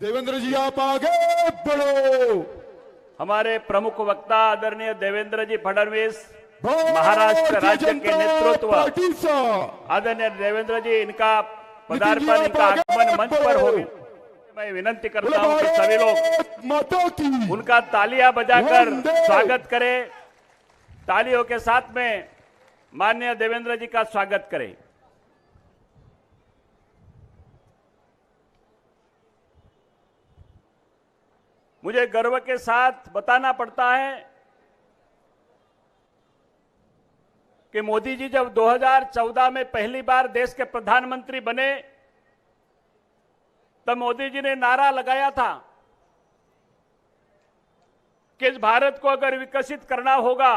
देवेंद्र जी आप आगे बढ़ो। हमारे प्रमुख वक्ता आदरणीय देवेंद्र जी फडणवीस महाराष्ट्र राज्य के नेतृत्व आदरणीय देवेंद्र जी इनका पदार्पण इनका आगमन मंच पर। हो मैं विनंती करता हूँ कि सभी लोग उनका तालियाँ बजाकर। स्वागत करें। तालियों के साथ में माननीय देवेंद्र जी का स्वागत करें। मुझे गर्व के साथ बताना पड़ता है कि मोदी जी जब 2014 में पहली बार देश के प्रधानमंत्री बने, तब मोदी जी ने नारा लगाया था कि इस भारत को अगर विकसित करना होगा,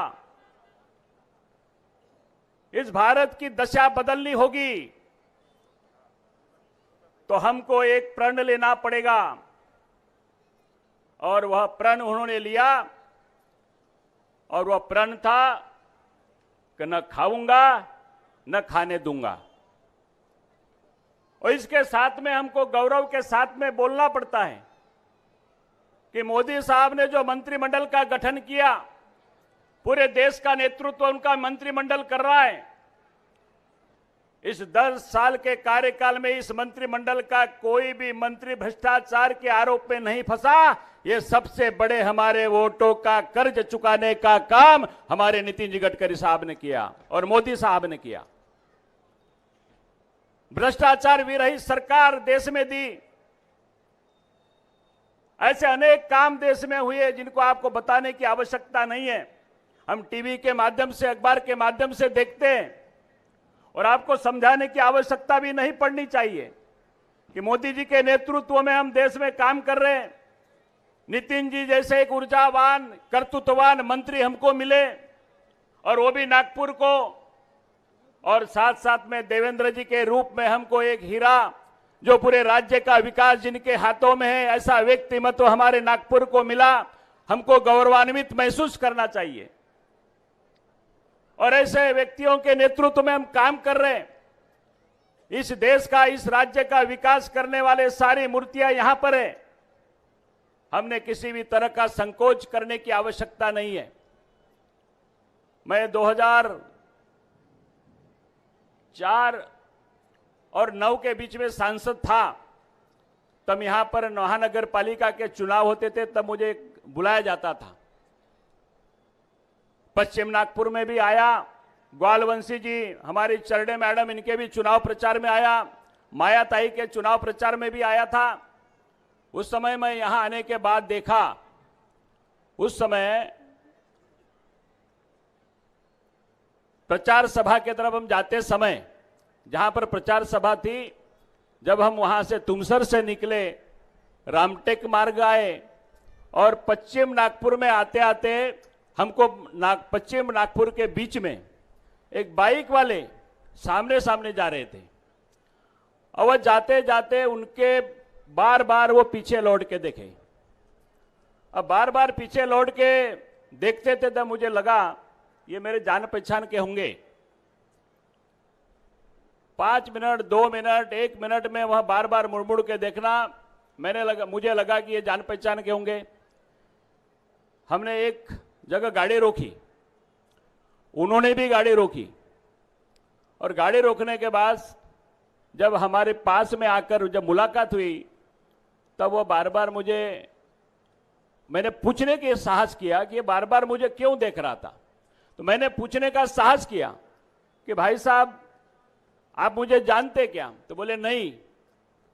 इस भारत की दशा बदलनी होगी तो हमको एक प्रण लेना पड़ेगा। और वह प्रण उन्होंने लिया और वह प्रण था कि न खाऊँगा, न खाने दूँगा। और इसके साथ में हमको गौरव के साथ में बोलना पड़ता है कि मोदी साहब ने जो मंत्रिमंडल का गठन किया, पूरे देश का नेतृत्व उनका मंत्रिमंडल कर रहा है। इस दस साल के कार्यकाल में इस मंत्रिमंडल का कोई भी मंत्री भ्रष्टाचार के आरोप में नहीं फंसा। ये सबसे बड़े हमारे वोटों का कर्ज चुकाने का काम हमारे नितिन जी गडकरी साहब ने किया और मोदी साहब ने किया। भ्रष्टाचार विरहित सरकार देश में दी। ऐसे अनेक काम देश में हुए जिनको आपको बताने की आवश्यकता नहीं है। हम टीवी के माध्यम से, अखबार के माध्यम से देखते हैं। और आपको समझाने की आवश्यकता भी नहीं पड़नी चाहिए कि मोदी जी के नेतृत्व में हम देश में काम कर रहे हैं। नितिन जी जैसे एक ऊर्जावान, कर्तृत्ववान मंत्री हमको मिले और वो भी नागपुर को। और साथ साथ में देवेंद्र जी के रूप में हमको एक हीरा जो पूरे राज्य का विकास जिनके हाथों में है, ऐसा व्यक्तिमत्व हमारे नागपुर को मिला, हमको गौरवान्वित महसूस करना चाहिए। और ऐसे व्यक्तियों के नेतृत्व में हम काम कर रहे हैं। इस देश का, इस राज्य का विकास करने वाले सारी मूर्तियाँ यहाँ पर है। हमने किसी भी तरह का संकोच करने की आवश्यकता नहीं है। मैं 2004 और 9 के बीच में सांसद था। तब यहाँ पर महानगर पालिका के चुनाव होते थे, तब मुझे बुलाया जाता था। पश्चिम नागपुर में भी आया, ग्वालवंशी जी, हमारी चरडे मैडम, इनके भी चुनाव प्रचार में आया, माया ताई के चुनाव प्रचार में भी आया था। उस समय मैं यहाँ आने के बाद देखा, उस समय प्रचार सभा के तरफ़ हम जाते समय, जहाँ पर प्रचार सभा थी, जब हम वहाँ से तुमसर से निकले, रामटेक मार्ग आए, और पश्चिम नागपुर में आते आते हमको नाग, पश्चिम नागपुर के बीच में एक बाइक वाले सामने सामने जा रहे थे। और वह जाते जाते उनके बार बार वो पीछे लौट के देखे। अब बार बार पीछे लौट के देखते थे तब मुझे लगा, ये मेरे जान पहचान के होंगे। पाँच मिनट, दो मिनट, एक मिनट में वह बार बार मुड़ मुड़ के देखना, मैंने लगा, मुझे लगा कि ये जान पहचान के होंगे। हमने एक जगह गाड़ी रोकी। उन्होंने भी गाड़ी रोकी। और गाड़ी रोकने के बाद जब हमारे पास में आकर जब मुलाकात हुई, तब वो बार बार मुझे, मैंने पूछने के साहस किया कि ये बार बार मुझे क्यों देख रहा था? तो मैंने पूछने का साहस किया कि भाई साहब, आप मुझे जानते क्या? तो बोले, नहीं।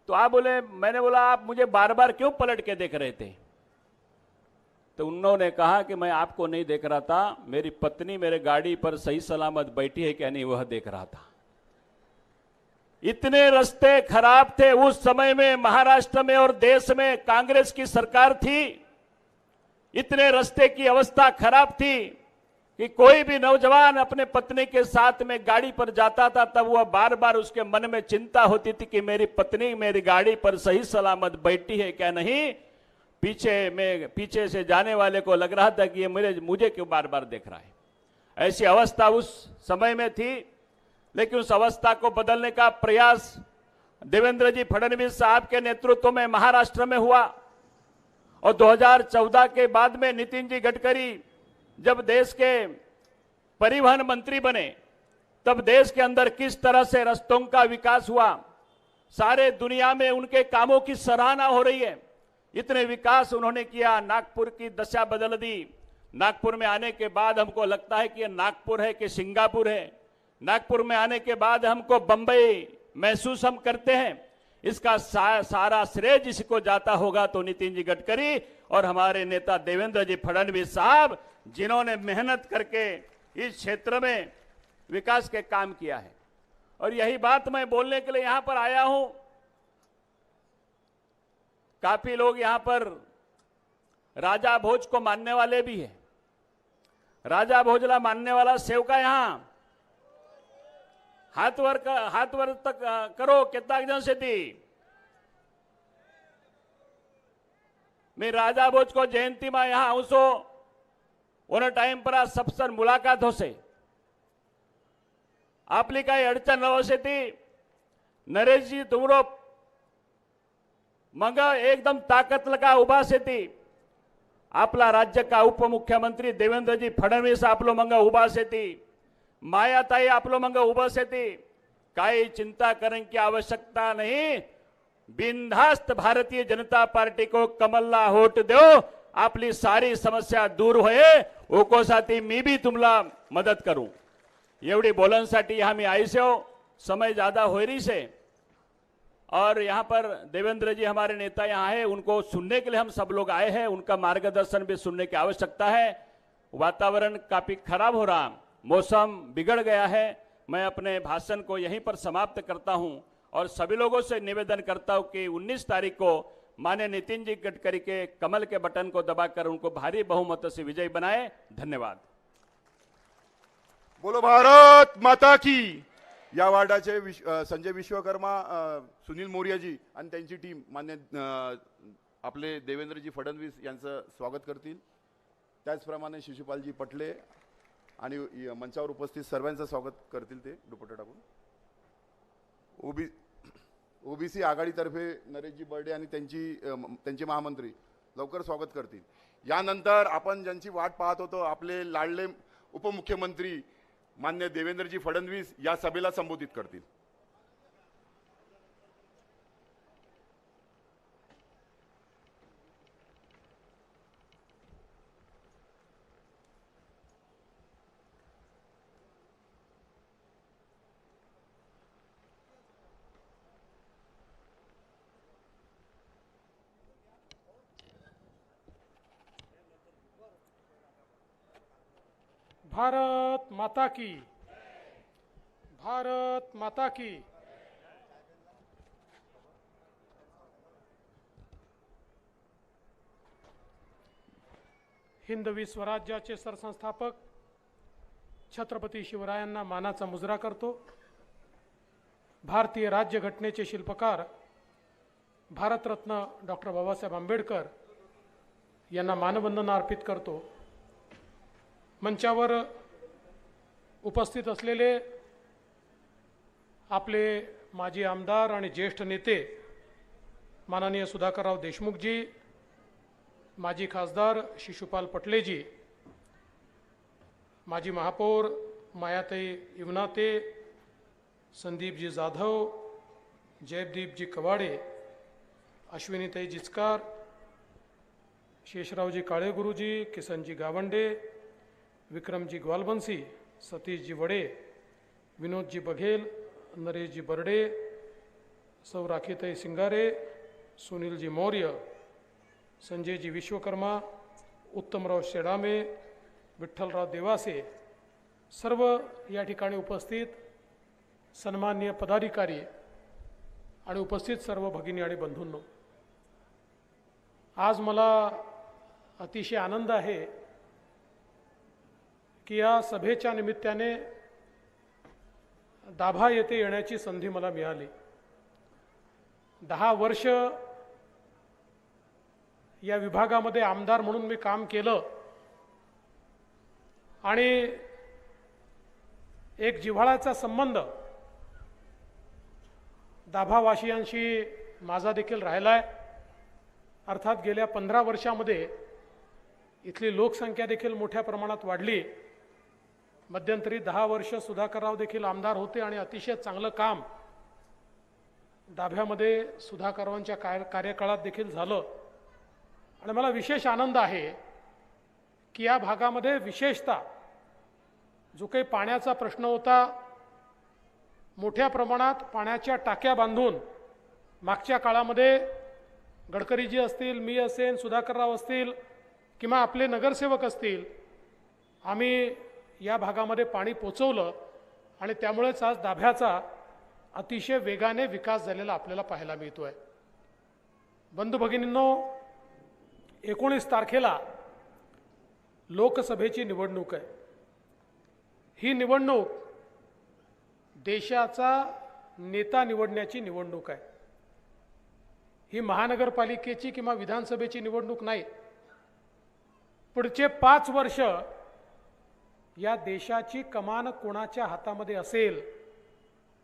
तो आप बोले, मैंने बोला, आप मुझे बार बार क्यों पलट के देख रहे थे? तो उन्होंने कहा कि मैं आपको नहीं देख रहा था, मेरी पत्नी मेरे गाड़ी पर सही सलामत बैठी है क्या नहीं, वह देख रहा था। इतने रास्ते खराब थे उस समय में, महाराष्ट्र में और देश में, कांग्रेस की सरकार थी। इतने रास्ते की अवस्था खराब थी कि कोई भी नौजवान अपने पत्नी के साथ में गाड़ी पर जाता था, तब वह बार बार उसके मन में चिंता होती थी कि मेरी पत्नी मेरी गाड़ी पर सही सलामत बैठी है क्या नहीं? पीछे में पीछे से जाने वाले को लग रहा था कि ये मेरे, मुझे क्यों बार बार देख रहा है? ऐसी अवस्था उस समय में थी, लेकिन उस अवस्था को बदलने का प्रयास देवेंद्र जी फडणवीस साहब के नेतृत्व में महाराष्ट्र में हुआ। और 2014 के बाद में नितिन जी गडकरी जब देश के परिवहन मंत्री बने, तब देश के अंदर किस तरह से रस्तों का विकास हुआ, सारे दुनिया में उनके कामों की सराहना हो रही है। इतने विकास उन्होंने किया नागपुर की दशा बदल दी। नागपुर में आने के बाद हमको लगता है कि ये नागपुर है कि सिंगापुर है। नागपुर में आने के बाद हमको बंबई महसूस हम करते हैं। इसका सा, सारा श्रेय जिसको जाता होगा तो नितिन जी गडकरी और हमारे नेता देवेंद्र जी फडणवीस साहब जिन्होंने मेहनत करके इस क्षेत्र में विकास के काम किया है। और यही बात मैं बोलने के लिए यहाँ पर आया हूँ। काफ़ी लोग यहाँ पर राजा भोज को मानने वाले भी हैं। राजा भोजला मानने वाला सेवका यहाँ। हाथ वर हाथ वर तक करो, कितना जन से थी मैं राजा भोज को जयंती में यहाँ आऊसो उन्हें टाइम पर आ सबसर मुलाकात हो से। आपली काही अडचण नवसे नरेश जी तुमरो मग एकदम ताकद का उभा से आपला राज्य का उपमुख्यमंत्री देवेंद्रजी फडणवीस आपलो मंग उभा से मायाताई आपलो मंग उभा से काही चिंता करण की आवश्यकता नहीं. बिनधास्त भारतीय जनता पार्टी को कमलला होट देव आपली सारी समस्या दूर होये. ओकोसाठी मी बी तुम्हाला मदत करू. एवढी बोलण्यासाठी हा मी आई हो समय ज्यादा होईरीस आहे और यहाँ पर देवेंद्र जी हमारे नेता यहाँ है, उनको सुनने के लिए हम सब लोग आए हैं, उनका मार्गदर्शन भी सुनने की आवश्यकता है। वातावरण काफ़ी खराब हो रहा, मौसम बिगड़ गया है। मैं अपने भाषण को यहीं पर समाप्त करता हूँ और सभी लोगों से निवेदन करता हूँ कि 19 तारीख को मान्य नितिन जी गडकरी के कमल के बटन को दबाकर उनको भारी बहुमत से विजयी बनाए। धन्यवाद। बोलो, भारत माता की। या वार्डाचे विश- संजय विश्वकर्मा सुनील मोर्याजी आणि त्यांची टीम मान्य आपले देवेंद्रजी फडणवीस यांचं स्वागत करतील. त्याचप्रमाणे शिशुपालजी पटले आणि मंचावर उपस्थित सर्वांचं स्वागत करतील ते दुपट्टा टाकून. ओबी ओबीसी आघाडीतर्फे नरेशजी बर्डे आणि त्यांची त्यांचे महामंत्री लवकर स्वागत करतील. यानंतर आपण ज्यांची वाट पाहत होतो आपले लाडले उपमुख्यमंत्री मान्य देवेंद्रजी फडणवीस या सभेला संबोधित करतील. भारत माता की। भारत माता की। हिंदवी स्वराज्याचे सरसंस्थापक छत्रपती शिवरायांना मानाचा मुजरा करतो. भारतीय राज्यघटनेचे शिल्पकार भारतरत्न डॉक्टर बाबासाहेब आंबेडकर यांना मानवंदना अर्पित करतो. मंचावर उपस्थित असलेले आपले माजी आमदार आणि ज्येष्ठ नेते माननीय सुधाकरराव देशमुखजी माजी खासदार शिशुपाल पटलेजी माजी महापौर मायाताई इवनाते संदीपजी जाधव जयदीपजी कवाडे अश्विनीताई जिचकार शेषरावजी काळेगुरुजी किसनजी गावंडे विक्रमजी ग्वालबंसी सतीशजी वडे विनोदजी बघेल नरेशजी बर्डे सौ राखीताई सिंगारे सुनीलजी मौर्य संजयजी विश्वकर्मा उत्तमराव शेडामे विठ्ठलराव देवासे. सर्व या ठिकाणी उपस्थित सन्मान्य पदाधिकारी आणि उपस्थित सर्व भगिनी आणि बंधूंनो. आज मला अतिशय आनंद आहे की या सभेच्या निमित्ताने दाभा येथे येण्याची संधी मला मिळाली. दहा वर्ष या विभागामध्ये आमदार म्हणून मी काम केलं आणि एक जिव्हाळ्याचा संबंध दाभावासियांशी माझा देखील राहिला आहे अर्थात गेल्या पंधरा वर्षामध्ये इथली लोकसंख्या देखील मोठ्या प्रमाणात वाढली. मध्यंतरी दहा वर्ष सुधाकरराव देखील आमदार होते आणि अतिशय चांगलं काम डाभ्यामध्ये सुधाकररावांच्या काय कार्यकाळात देखील झालं. आणि मला विशेष आनंद आहे की या भागामध्ये विशेषतः जो काही पाण्याचा प्रश्न होता मोठ्या प्रमाणात पाण्याच्या टाक्या बांधून मागच्या काळामध्ये गडकरीजी असतील मी असेन सुधाकरराव असतील किंवा आपले नगरसेवक असतील आम्ही या भागामध्ये पाणी पोचवलं आणि त्यामुळेच आज दाभ्याचा अतिशय वेगाने विकास झालेला आपल्याला पाहायला मिळतो आहे बंधू भगिनींनो एकोणीस तारखेला लोकसभेची निवडणूक आहे. ही निवडणूक देशाचा नेता निवडण्याची निवडणूक आहे. ही महानगरपालिकेची किंवा विधानसभेची निवडणूक नाही. पुढचे पाच वर्ष या देशाची कमान कोणाच्या हातामध्ये असेल?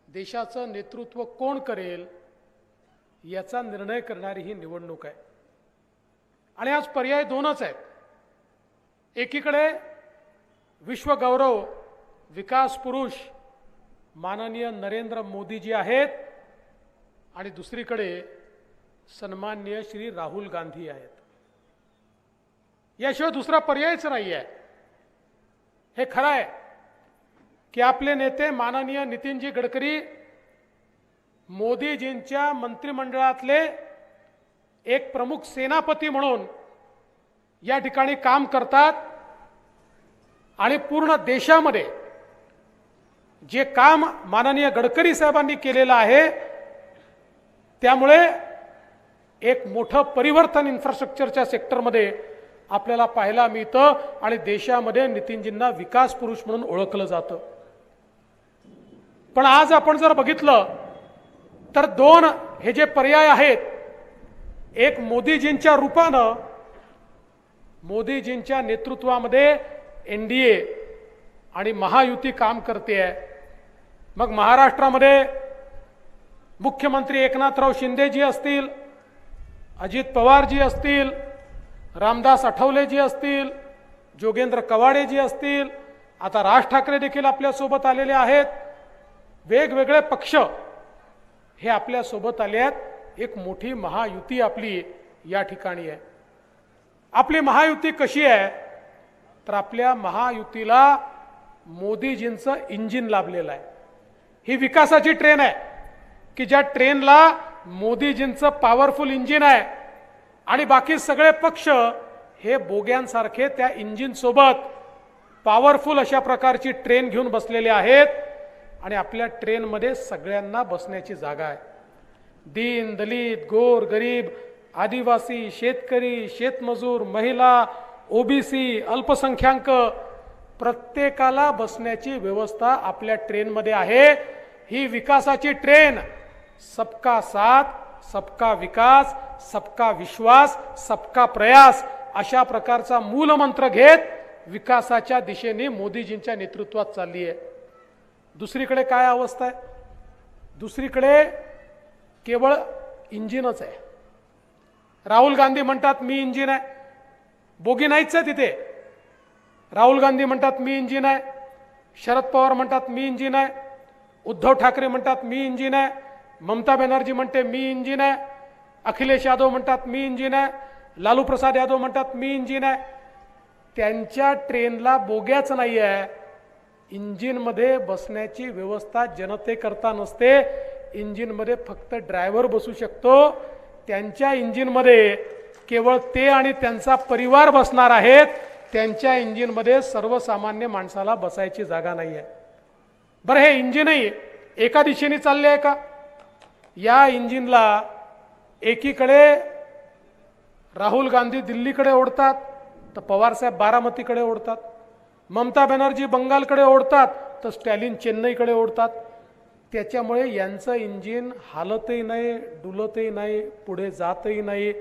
देशाचं नेतृत्व कोण करेल? याचा निर्णय करणारी ही निवडणूक आहे. आणि आज पर्याय दोनच आहेत. एकीकडे विश्वगौरव विकास पुरुष माननीय नरेंद्र मोदीजी आहेत आणि दुसरीकडे सन्माननीय श्री राहुल गांधी आहेत. याशिवाय दुसरा पर्यायच नाही आहे हे खरं आहे की आपले नेते माननीय नितीनजी गडकरी मोदीजींच्या मंत्रिमंडळातले एक प्रमुख सेनापती म्हणून या ठिकाणी काम करतात आणि पूर्ण देशामध्ये जे काम माननीय गडकरी साहेबांनी केलेलं आहे त्यामुळे एक मोठं परिवर्तन इन्फ्रास्ट्रक्चरच्या सेक्टरमध्ये आपल्याला पाहायला मिळतं आणि देशामध्ये नितीनजींना विकास पुरुष म्हणून ओळखलं जातं. पण आज आपण जर बघितलं तर दोन हे जे पर्याय आहेत एक मोदीजींच्या रूपानं मोदीजींच्या नेतृत्वामध्ये एन डी ए आणि महायुती काम करते आहे. मग महाराष्ट्रामध्ये मुख्यमंत्री एकनाथराव शिंदेजी असतील अजित पवारजी असतील रामदास आठवलेजी असतील जोगेंद्र कवाडेजी असतील आता राज ठाकरे देखील आपल्यासोबत आलेले आहेत. वेगवेगळे पक्ष हे आपल्यासोबत आले आहेत. एक मोठी महायुती आपली या ठिकाणी आहे. आपली महायुती कशी आहे? तर आपल्या महायुतीला मोदीजींचं इंजिन लाभलेलं आहे. ही विकासाची ट्रेन आहे की ज्या ट्रेनला मोदीजींचं पॉवरफुल इंजिन आहे आणि बाकी सगळे पक्ष हे बोग्यांसारखे त्या इंजिनसोबत पॉवरफुल अशा प्रकारची ट्रेन घेऊन बसलेले आहेत. आणि आपल्या ट्रेनमध्ये सगळ्यांना बसण्याची जागा आहे. दीन दलित गोर गरीब आदिवासी शेतकरी शेतमजूर महिला ओबीसी अल्पसंख्याक प्रत्येकाला बसण्याची व्यवस्था आपल्या ट्रेनमध्ये आहे. ही विकासाची ट्रेन सबका साथ सबका विकास सबका विश्वास सबका प्रयास अशा प्रकारचा मूलमंत्र घेत विकासाच्या दिशेने मोदीजींच्या नेतृत्वात चालली आहे. दुसरीकडे काय अवस्था आहे? दुसरीकडे केवळ इंजिनच आहे. राहुल गांधी म्हणतात मी इंजिन आहे. बोगी नाहीच आहे तिथे. राहुल गांधी म्हणतात मी इंजिन आहे. शरद पवार म्हणतात मी इंजिन आहे. उद्धव ठाकरे म्हणतात मी इंजिन आहे. ममता बॅनर्जी म्हणते मी इंजिन आहे. अखिलेश यादव म्हणतात मी इंजिन आहे. लालू प्रसाद यादव म्हणतात मी इंजिन आहे. त्यांच्या ट्रेनला बोग्याच नाही आहे इंजिनमध्ये बसण्याची व्यवस्था जनतेकरता नसते. इंजिनमध्ये फक्त ड्रायव्हर बसू शकतो. त्यांच्या इंजिनमध्ये केवळ ते आणि त्यांचा परिवार बसणार आहेत. त्यांच्या इंजिनमध्ये सर्वसामान्य माणसाला बसायची जागा नाही आहे बरं हे इंजिनही एका दिशेने चालले आहे का? या इंजिनला एकीकडे राहुल गांधी दिल्लीकडे ओढतात तर पवारसाहेब बारामतीकडे ओढतात. ममता बॅनर्जी बंगालकडे ओढतात तर स्टॅलिन चेन्नईकडे ओढतात. त्याच्यामुळे यांचं इंजिन हालतही नाही डुलतही नाही पुढे जातही नाही.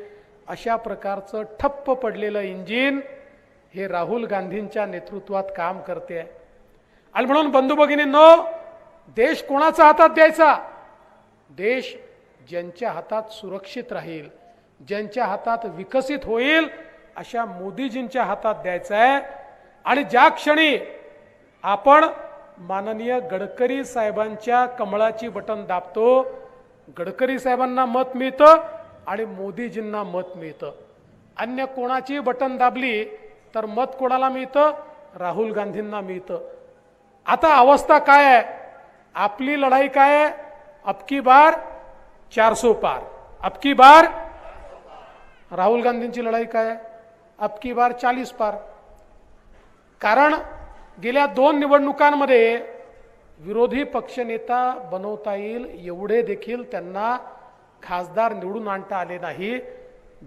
अशा प्रकारचं ठप्प पडलेलं इंजिन हे राहुल गांधींच्या नेतृत्वात काम करते. आहे आणि म्हणून बंधू भगिनींनो देश कोणाचा हातात द्यायचा? देश ज्यांच्या हातात सुरक्षित राहील ज्यांच्या हातात विकसित होईल अशा मोदीजींच्या हातात द्यायचा आहे. आणि ज्या क्षणी आपण माननीय गडकरी साहेबांच्या कमळाची बटन दाबतो गडकरी साहेबांना मत मिळतं आणि मोदीजींना मत मिळतं. अन्य कोणाची बटन दाबली तर मत कोणाला मिळतं? राहुल गांधींना मिळतं. आता अवस्था काय आहे? आपली लढाई काय आहे? अबकी बार चारसो पार। अबकी बार राहुल गांधींची लढाई काय आहे? अबकी बार चाळीस पार। कारण गेल्या दोन निवडणुकांमध्ये विरोधी पक्षनेता बनवता येईल एवढे देखील त्यांना खासदार निवडून आणता आले नाही.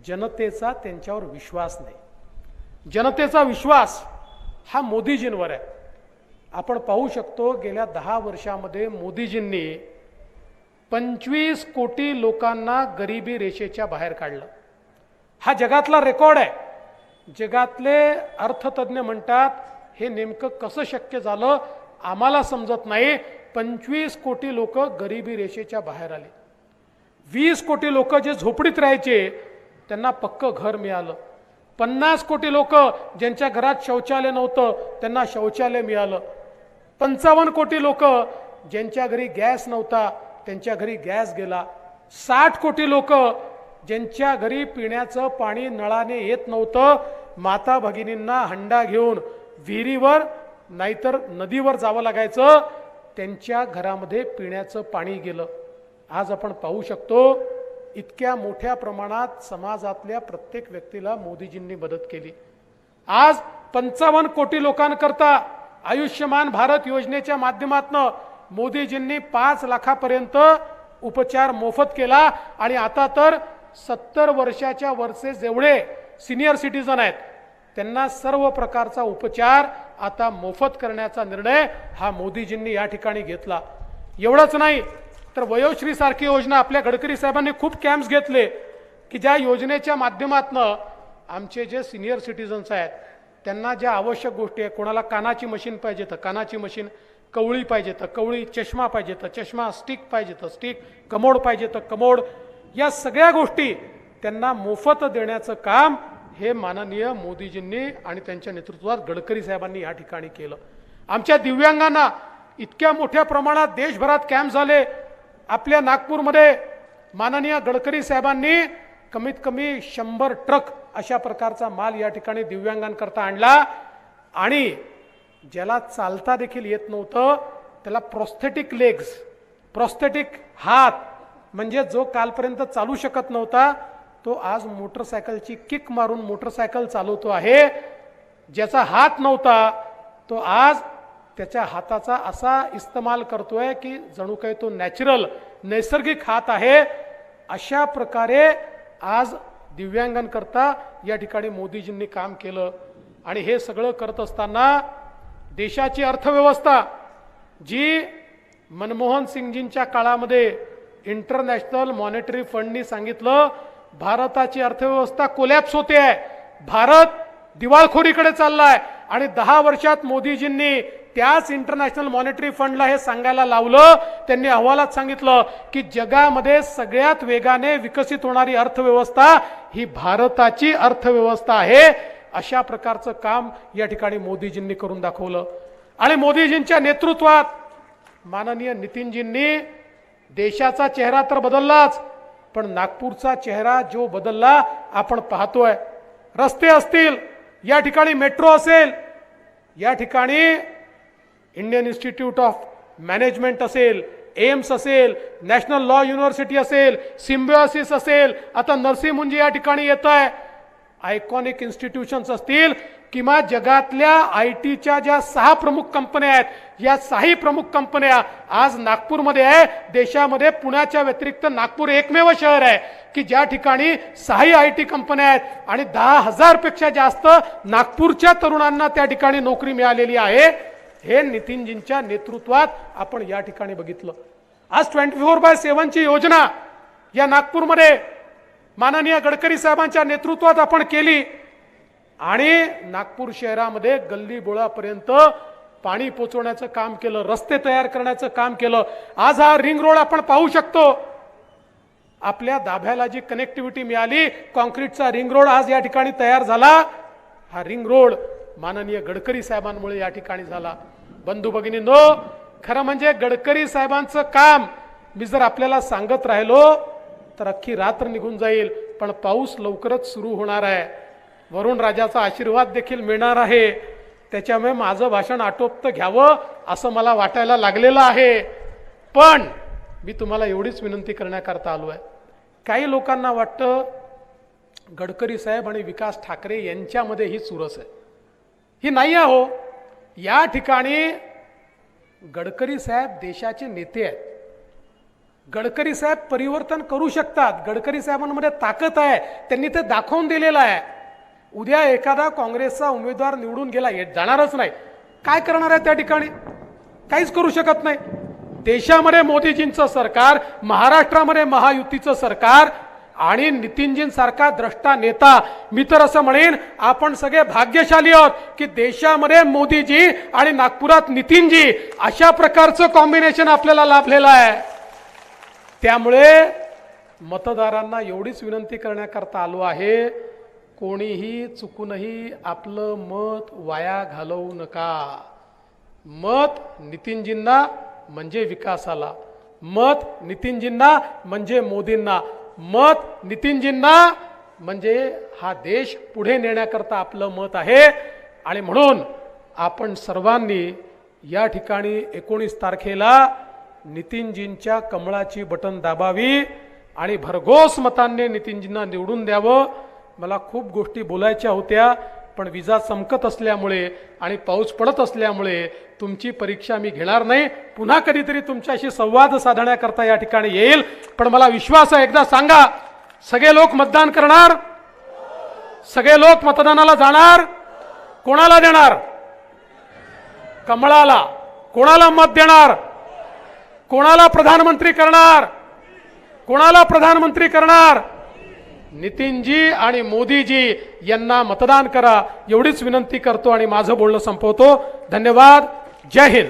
जनतेचा त्यांच्यावर विश्वास नाही. जनतेचा विश्वास हा मोदीजींवर आहे. आपण पाहू शकतो गेल्या दहा वर्षामध्ये मोदीजींनी पंचवीस कोटी लोकांना गरिबी रेषेच्या बाहेर काढलं. हा जगातला रेकॉर्ड आहे. जगातले अर्थतज्ञ म्हणतात हे नेमकं कसं शक्य झालं आम्हाला समजत नाही. पंचवीस कोटी लोक गरिबी रेषेच्या बाहेर आले. वीस कोटी लोक जे झोपडीत राहायचे त्यांना पक्क घर मिळालं. पन्नास कोटी लोक ज्यांच्या घरात शौचालय नव्हतं त्यांना शौचालय मिळालं. पंचावन्न कोटी लोक ज्यांच्या घरी गॅस नव्हता त्यांच्या घरी गॅस गेला. साठ कोटी लोक ज्यांच्या घरी पिण्याचं पाणी नळाने येत नव्हतं माता भगिनींना हंडा घेऊन विहिरीवर नाहीतर नदीवर जावं लागायचं. त्यांच्या घरामध्ये पिण्याचं पाणी गेलं. आज आपण पाहू शकतो इतक्या मोठ्या प्रमाणात समाजातल्या प्रत्येक व्यक्तीला मोदीजींनी मदत केली. आज पंचावन्न कोटी लोकांकरता आयुष्यमान भारत योजनेच्या माध्यमातून मोदीजींनी पाच लाखापर्यंत उपचार मोफत केला आणि आता तर सत्तर वर्षाच्या वरचे जेवढे सिनियर सिटीजन आहेत त्यांना सर्व प्रकारचा उपचार आता मोफत करण्याचा निर्णय हा मोदीजींनी या ठिकाणी घेतला. एवढंच नाही तर वयोश्रीसारखी योजना आपल्या गडकरी साहेबांनी खूप कॅम्प्स घेतले की ज्या योजनेच्या माध्यमातनं आमचे जे सिनियर सिटीजन्स आहेत त्यांना ज्या आवश्यक गोष्टी आहेत कोणाला कानाची मशीन पाहिजे तर कानाची मशीन कवळी पाहिजे तर कवळी चष्मा पाहिजे तर चष्मा स्टिक पाहिजे तर स्टिक कमोड पाहिजे तर कमोड. या सगळ्या गोष्टी त्यांना मोफत देण्याचं काम हे माननीय मोदीजींनी आणि त्यांच्या नेतृत्वात गडकरी साहेबांनी या ठिकाणी केलं. आमच्या दिव्यांगांना इतक्या मोठ्या प्रमाणात देशभरात कॅम्प झाले. आपल्या नागपूरमध्ये माननीय गडकरी साहेबांनी कमीत कमी शंभर ट्रक अशा प्रकारचा माल या ठिकाणी दिव्यांगांकरता आणला आणि ज्याला चालता देखील येत नव्हतं त्याला प्रॉस्थेटिक लेग्स प्रॉस्थेटिक हात म्हणजे जो कालपर्यंत चालू शकत नव्हता तो आज मोटरसायकलची किक मारून मोटरसायकल चालवतो आहे. ज्याचा हात नव्हता तो आज त्याच्या हाताचा असा इस्तेमाल करतोय की जणू काही तो नॅचरल नैसर्गिक हात आहे. अशा प्रकारे आज दिव्यांगांकरता या ठिकाणी मोदीजींनी काम केलं. आणि हे सगळं करत असताना देशाची अर्थव्यवस्था जी मनमोहन सिंगजींच्या काळामध्ये इंटरनॅशनल मॉनिटरी फंडनी सांगितलं भारताची अर्थव्यवस्था कोलॅप्स होते आहे. भारत दिवाळखोरीकडे चाललाय. आणि दहा वर्षात मोदीजींनी त्याच इंटरनॅशनल मॉनिटरी फंडला हे सांगायला लावलं. त्यांनी अहवालात सांगितलं की जगामध्ये सगळ्यात वेगाने विकसित होणारी अर्थव्यवस्था ही भारताची अर्थव्यवस्था आहे. अशा प्रकारचं काम या ठिकाणी मोदीजींनी करून दाखवलं. आणि मोदीजींच्या नेतृत्वात माननीय नितीनजींनी देशाचा चेहरा तर बदललाच पण नागपूरचा चेहरा जो बदलला आपण पाहतोय. रस्ते असतील या ठिकाणी मेट्रो असेल या ठिकाणी इंडियन इन्स्टिट्यूट ऑफ मॅनेजमेंट असेल एम्स असेल नॅशनल लॉ युनिव्हर्सिटी असेल सिम्बिओसिस असेल आता नरसिंह मुंजी या ठिकाणी येत आहे. आयकॉनिक इन्स्टिट्यूशन्स असतील किंवा जगातल्या आय टीच्या ज्या सहा प्रमुख कंपन्या आहेत या सहाही प्रमुख कंपन्या आज नागपूरमध्ये आहे. देशामध्ये पुण्याच्या व्यतिरिक्त नागपूर एकमेव शहर आहे की ज्या ठिकाणी सहाही आय टी कंपन्या आहेत आणि दहा हजारपेक्षा जास्त नागपूरच्या तरुणांना त्या ठिकाणी नोकरी मिळालेली आहे. हे नितीनजींच्या नेतृत्वात आपण या ठिकाणी बघितलं. आज ट्वेंटी फोर बाय सेव्हनची योजना या नागपूरमध्ये माननीय गडकरी साहेबांच्या नेतृत्वात आपण केली. आणि नागपूर शहरामध्ये गल्ली बोळापर्यंत पाणी पोचवण्याचं काम केलं रस्ते तयार करण्याचं काम केलं. आज हा रिंग रोड आपण पाहू शकतो. आपल्या दाभ्याला जी कनेक्टिव्हिटी मिळाली कॉन्क्रीटचा रिंग रोड आज या ठिकाणी तयार झाला. हा रिंग रोड माननीय गडकरी साहेबांमुळे या ठिकाणी झाला. बंधू भगिनींनो खरं म्हणजे गडकरी साहेबांचं काम मी जर आपल्याला सांगत राहिलो तर अख्खी रात्र निघून जाईल पण पाऊस लवकरच सुरू होणार आहे. वरुण राजाचा आशीर्वाद देखील मिळणार आहे. त्याच्यामुळे माझं भाषण आटोपतं घ्यावं असं मला वाटायला लागलेलं आहे. पण मी तुम्हाला एवढीच विनंती करण्याकरता आलो आहे. काही लोकांना वाटतं गडकरी साहेब आणि विकास ठाकरे यांच्यामध्ये ही चुरस आहे. ही नाही आहे हो. या ठिकाणी गडकरी साहेब देशाचे नेते आहेत. गडकरी साहेब परिवर्तन करू शकतात. गडकरी साहेबांमध्ये ताकद आहे. त्यांनी ते दाखवून दिलेलं आहे. उद्या एखादा काँग्रेसचा उमेदवार निवडून गेला येत जाणारच नाही. काय करणार आहे त्या ठिकाणी? काहीच करू शकत नाही. देशामध्ये मोदीजींचं सरकार महाराष्ट्रामध्ये महायुतीचं सरकार आणि नितीनजींसारखा द्रष्टा नेता. मी तर असं म्हणेन आपण सगळे भाग्यशाली आहोत की देशामध्ये मोदीजी आणि नागपुरात नितीनजी अशा प्रकारचं कॉम्बिनेशन आपल्याला लाभलेलं आहे. त्यामुळे मतदारांना एवढीच विनंती करण्याकरता आलो आहे कोणीही चुकूनही आपलं मत वाया घालवू नका. मत नितीनजींना म्हणजे विकासाला मत नितीनजींना म्हणजे मोदींना मत नितीनजींना म्हणजे हा देश पुढे नेण्याकरता आपलं मत आहे. आणि म्हणून आपण सर्वांनी या ठिकाणी एकोणीस तारखेला नितीनजींच्या कमळाची बटन दाबावी आणि भरघोस मतांनी नितीनजींना निवडून द्यावं. मला खूप गोष्टी बोलायच्या होत्या पण विजा चमकत असल्यामुळे आणि पाऊस पडत असल्यामुळे तुमची परीक्षा मी घेणार नाही. पुन्हा कधीतरी तुमच्याशी संवाद साधण्याकरता या ठिकाणी येईल. पण मला विश्वास आहे एकदा सांगा सगळे लोक मतदान करणार? सगळे लोक मतदानाला जाणार? कोणाला देणार? कमळाला. कोणाला मत देणार? कोणाला प्रधानमंत्री करणार? कोणाला प्रधानमंत्री करणार? नितीनजी आणि मोदीजी यांना मतदान करा. एवढीच विनंती करतो आणि माझं बोलणं संपवतो. धन्यवाद. जय हिंद.